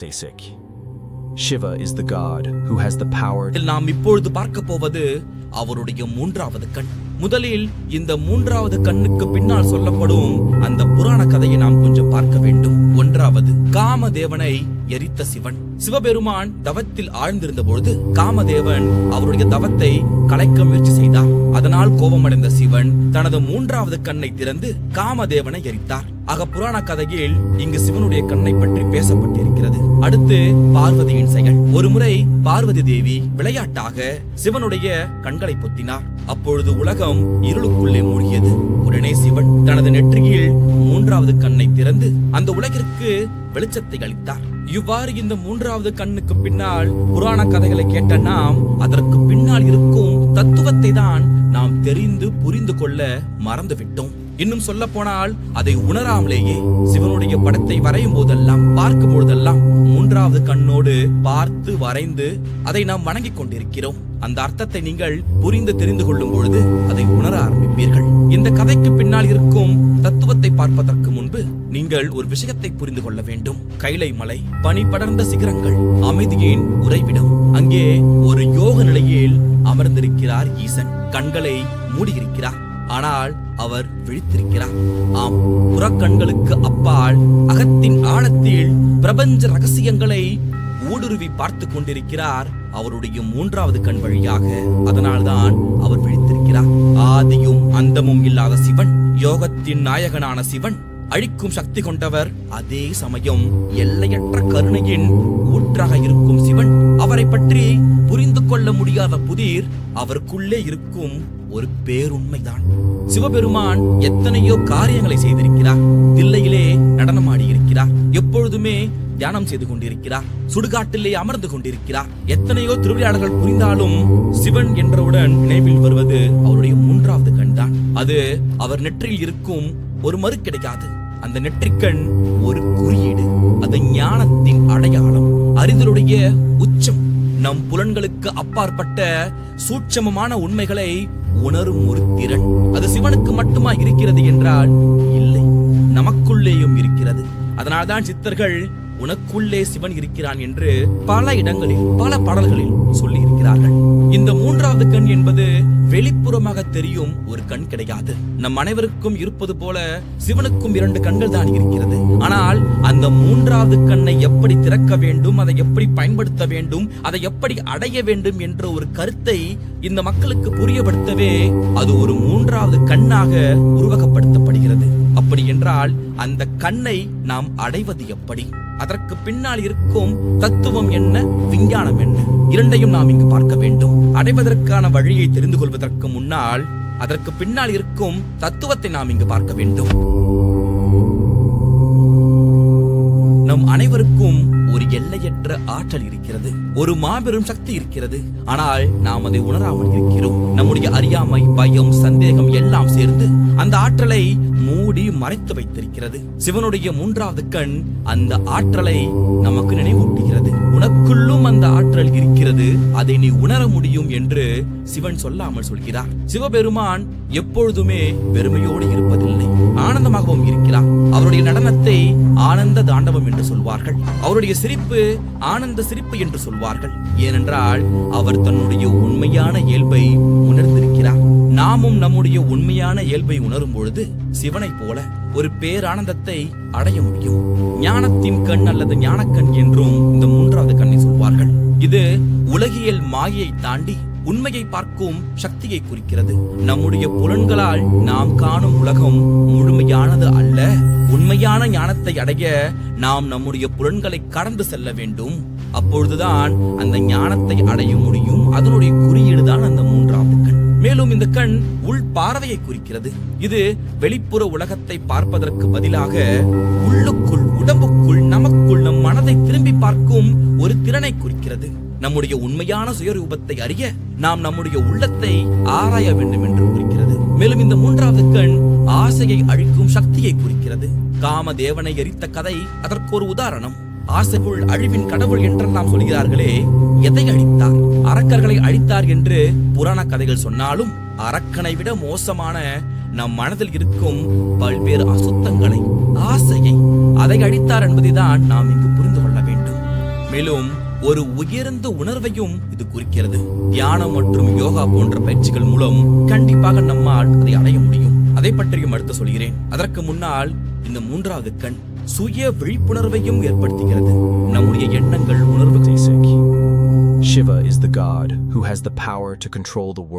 தேசிக் Shiva is is god who who has power நாம் இப்பொழுது பார்க்க போவது அவருடைய மூன்றாவது கண். முதலில் இந்த மூன்றாவது கண்ணுக்கு பின்னால் சொல்லப்படும் அந்த புராண கதையை நாம் கொஞ்சம் பார்க்க வேண்டும். ஒன்றாவது காமதேவனை எரித்த சிவன். சிவபெருமான் தவத்தில் ஆழ்ந்திருந்த பொழுது காமதேவன் அவருடைய தவத்தை கலைக்க முயற்சி செய்தார். அதனால் கோபமடைந்த சிவன் தனது மூன்றாவது கண்ணை திறந்து காமதேவனை எரித்தார். ஆக புராண கதையில் இங்கு சிவனுடைய கண்ணை பற்றி பேசப்பட்டிருக்கிறது. அடுத்து பார்வதியின் செயல். ஒருமுறை பார்வதி தேவி விளையாட்டாக சிவனுடைய கண்களை பொத்தினார். அப்பொழுது உலகம் இருளுக்குள்ளே மூழ்கியது. உடனே சிவன் தனது நெற்றியில் மூன்றாவது கண்ணை திறந்து அந்த உலகிற்கு வெளிச்சத்தை அளித்தார். இவ்வாறு இந்த மூன்றாவது கண்ணுக்கு பின்னால் புராண கதைகளை கேட்ட நாம் அதற்கு பின்னால் இருக்கும் தத்துவத்தை தான் நாம் தெரிந்து புரிந்து கொள்ள மறந்துவிட்டோம். இன்னும் சொல்ல போனால் அதை உணராமலேயே சிவனுடைய படத்தை வரையும் போதெல்லாம் பார்க்கும் பொழுதெல்லாம் மூன்றாவது கண்ணோடு பார்த்து வரைந்து அதை நாம் வணங்கிக் கொண்டிருக்கிறோம். அந்த அர்த்தத்தை நீங்கள் புரிந்து தெரிந்து கொள்ளும் பொழுது அதை உணர ஆரம்பிப்பீர்கள். இந்த கதைக்கு பின்னால் இருக்கும் தத்துவத்தை பார்ப்பதற்கு முன்பு நீங்கள் ஒரு விஷயத்தை புரிந்து கொள்ள வேண்டும். கைலை மலை பனி படர்ந்த சிகரங்கள் அமைதியின் உறைவிடம். அங்கே ஒரு யோக நிலையில் அமர்ந்திருக்கிறார் ஈசன். கண்களை மூடியிருக்கிறார். ஆனால் அவர் விழித்திருக்கிறார். ஆம் புறக்கண்களுக்கு அப்பால் அகத்தின் ஆழத்தில் பிரபஞ்ச ரகசியங்களை ஊடுருவி பார்த்து கொண்டிருக்கிறார் அவருடைய மூன்றாவது கண் வழியாக. அதனால்தான் அவர் விழித்திருக்கிறார். ஆதியும் அந்தமும் இல்லாத சிவன் யோகத்தின் நாயகனான சிவன் அழிக்கும் சக்தி கொண்டவர் அதே சமயம் எல்லையற்ற கருணையின் ஊற்றாக இருக்கும் சிவன். அவரை பற்றி புரிந்து கொள்ள முடியாத புதிர் அவருக்குள்ளே இருக்கும் ஒரு பேருண்மைதான். சிவபெருமான் எத்தனையோ காரியங்களை செய்திருக்கிறார். தில்லையிலே நடனமாடி இருக்கிறார் எப்பொழுதுமே தியானம் செய்து கொண்டிருக்கிறார். சுடுகாட்டிலே அமர்ந்து கொண்டிருக்கிறார். எத்தனையோ திருவிளையாடல்கள் புரிந்தாலும் சிவன் என்றவுடன் நினைவில் வருவது அவருடைய மூன்றாவது கண் தான் அது அவர் நெற்றியில் இருக்கும் ஒரு மறு கிடைக்காது. அந்த நெற்றிக்கண் ஒரு குறியீடு. அது ஞானத்தின் அடையாளம். அறிதலுடைய உச்சம். நம் புலன்களுக்கு அப்பாற்பட்ட சூட்சமமான உண்மைகளை உணரும் ஒரு திறன். அது சிவனுக்கு மட்டுமா இருக்கிறது என்றால் இல்லை. நமக்குள்ளேயும் இருக்கிறது. அதனால்தான் சித்தர்கள் உனக்குள்ளே சிவன் இருக்கிறான் என்று பல இடங்களில் பல பாடல்களில் சொல்லி இருக்கிறார்கள் இந்த மூன்றாவது கண் என்பது வெளிப்புறமாக தெரியும் ஒரு கண் கிடையாது. நம் அனைவருக்கும் இருப்பது போல சிவனுக்கும் இரண்டு கண்கள் தான் இருக்கிறது. ஆனால் அந்த மூன்றாவது கண்ணை எப்படி திறக்க வேண்டும் அதை எப்படி பயன்படுத்த வேண்டும் அதை எப்படி அடைய வேண்டும் என்ற ஒரு கருத்தை இந்த மக்களுக்கு புரியப்படுத்தவே அது ஒரு மூன்றாவது கண்ணாக உருவகப்படுத்தப்படுகிறது. அப்படி என்றால் அந்த கண்ணை நாம் அடைவது எப்படி? அதற்கு பின்னால் இருக்கும் தத்துவம் என்ன? விஞ்ஞானம் என்ன? இரண்டையும் நாம் இங்கு பார்க்க வேண்டும். அடைவதற்கான வழியை தெரிந்து கொள்வதற்கு முன்னால் அதற்கு பின்னால் இருக்கும் தத்துவத்தை நாம் இங்கு பார்க்க வேண்டும். நம் அனைவருக்கும் ஒரு எல்லையற்ற ஆற்றல் இருக்கிறது. ஒரு மாபெரும் சக்தி இருக்கிறது. ஆனால் நாம் அதை உணராமல் இருக்கிறோம். நம்முடைய அறியாமை பயம் சந்தேகம் எல்லாம் சேர்ந்து அந்த ஆற்றலை மூடி மறைத்து வைத்திருக்கிறது. சிவனுடைய மூன்றாவது கண் அந்த ஆற்றலை நமக்கு நினைவூட்டுகிறது. உனக்குள்ளும் அந்த ஆற்றல் இருக்கிறது அதை நீ உணர முடியும் என்று சிவன் சொல்லாமல் சொல்கிறார். சிவபெருமான் எப்பொழுதுமே பெருமையோடு இருப்பதில்லை ஆனந்தமாகவும் இருக்கிறார். அவருடைய நடனத்தை ஆனந்த தாண்டவம் என்று சொல்வார்கள். அவருடைய சிரிப்பு ஆனந்த சிரிப்பு என்று சொல்வார்கள். ஏனென்றால் அவர் தன்னுடைய உண்மையான இயல்பை நாமும் நம்முடைய உண்மையான இயல்பை உணரும் பொழுது சிவனைப் போல ஒரு பேரானந்தத்தை அடைய முடியும். ஞானத்தின் கண் அல்லது ஞானக்கண் என்றும் இந்த மூன்றாவது கண்ணை சொல்வார்கள். இது உலகியல் மாயையை தாண்டி உண்மையை பார்க்கும் சக்தியை குறிக்கிறது. நம்முடைய புலன்களால் நாம் காணும் உலகம் முழுமையானது அல்ல. உண்மையான ஞானத்தை அடைய நாம் நம்முடைய புலன்களை கடந்து செல்ல வேண்டும். அப்பொழுதுதான் அந்த ஞானத்தை அடைய முடியும். அதனுடைய குறியீடு தான் அந்த மூன்றாவது கண். மேலும் இந்த கண் உள் பார்வையை குறிக்கிறது. இது வெளிப்புற உலகத்தை பார்ப்பதற்கு பதிலாக உள்ளுக்குள் உடம்புக்குள் நமக்குள் நம் மனதை திரும்பி பார்க்கும் ஒரு திறனை குறிக்கிறது. நம்முடைய உண்மையான சுயரூபத்தை அறிய நாம் நம்முடைய உள்ளத்தை ஆராய வேண்டும் என்று குறிக்கிறது. மேலும் இந்த மூன்றாவது கண் ஆசையை அழிக்கும் சக்தியை குறிக்கிறது. காம தேவனை எரித்த கதை அதற்கு ஒரு உதாரணம். ஆசைக்குள் அழிவின் கடவுள் என்றெல்லாம் சொல்கிறார்களே எதை அழித்தார்? அரக்கர்களை அழித்தார் என்று புராண கதைகள் சொன்னாலும் அரக்கனை விட மோசமான நம் மனதில் இருக்கும் பல்வேறு அசுத்தங்களை ஆசையை அதை அழித்தார் என்பதைதான் நாம் இங்கு புரிந்து கொள்ள வேண்டும். மேலும் ஒரு உயர்ந்த உணர்வையும் இது குறிக்கிறது. தியானம் மற்றும் யோகா போன்ற பயிற்சிகள் மூலம் கண்டிப்பாக நம்மால் அதை அடைய முடியும். அதை பற்றியும் அடுத்து சொல்கிறேன். அதற்கு முன்னால் இந்த மூன்றாவது கண் சுய விழிப்புணர்வையும் ஏற்படுத்துகிறது நம்முடைய எண்ணங்கள் உணர்வுகள் Basic. Shiva is the god who has the power to control the world.